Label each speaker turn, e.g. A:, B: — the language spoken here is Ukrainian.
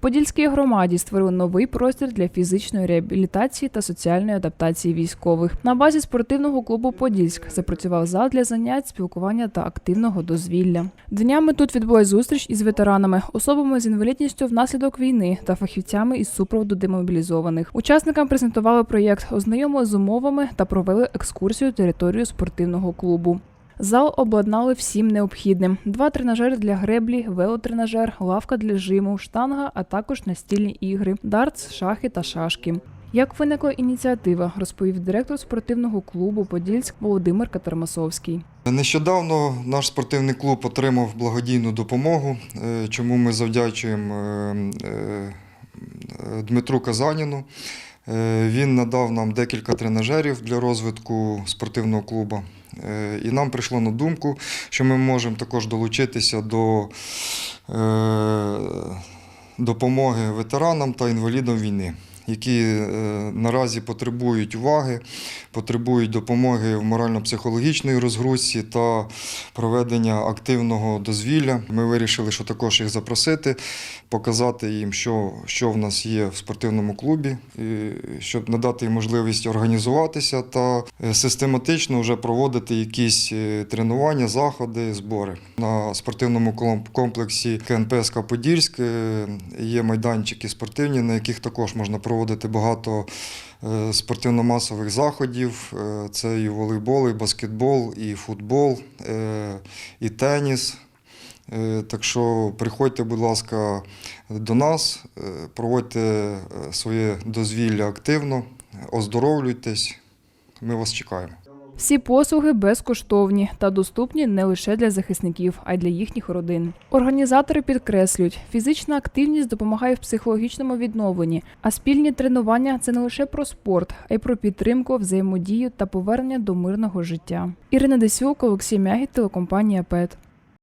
A: Подільській громаді створили новий простір для фізичної реабілітації та соціальної адаптації військових. На базі спортивного клубу Подільськ запрацював зал для занять, спілкування та активного дозвілля. Днями тут відбулась зустріч із ветеранами, особами з інвалідністю внаслідок війни та фахівцями із супроводу демобілізованих. Учасникам презентували проєкт, ознайомили з умовами та провели екскурсію територію спортивного клубу. Зал обладнали всім необхідним: два тренажери для греблі, велотренажер, лавка для жиму, штанга, а також настільні ігри, дартс, шахи та шашки. Як виникла ініціатива, розповів директор спортивного клубу Подільськ Володимир Катермасовський.
B: Нещодавно наш спортивний клуб отримав благодійну допомогу, е, чому ми завдячуємо е, е, Дмитру Казаніну. Він надав нам декілька тренажерів для розвитку спортивного клубу. Е, І нам прийшло на думку, що ми можемо також долучитися до е, допомоги ветеранам та інвалідам війни, які е, наразі потребують уваги, потребують допомоги в морально-психологічній розгрузці та проведення активного дозвілля. Ми вирішили, що також їх запросити, показати їм, що, що в нас є в спортивному клубі, і щоб надати їм можливість організуватися та е, систематично вже проводити якісь е, тренування, заходи, збори. На спортивному ком- комплексі КНП СК Подільськ є майданчики спортивні, на яких також можна проводити багато е, спортивно-масових заходів. Е, Це і волейбол, і баскетбол, і футбол, е, і теніс. Так що приходьте, будь ласка, до нас, проводьте своє дозвілля активно, оздоровлюйтесь. Ми вас чекаємо.
A: Всі послуги безкоштовні та доступні не лише для захисників, а й для їхніх родин. Організатори підкреслюють, фізична активність допомагає в психологічному відновленні, а спільні тренування це не лише про спорт, а й про підтримку, взаємодію та повернення до мирного життя. Ірина Десюк, Олексій Мягі, телекомпанія ПЕТ.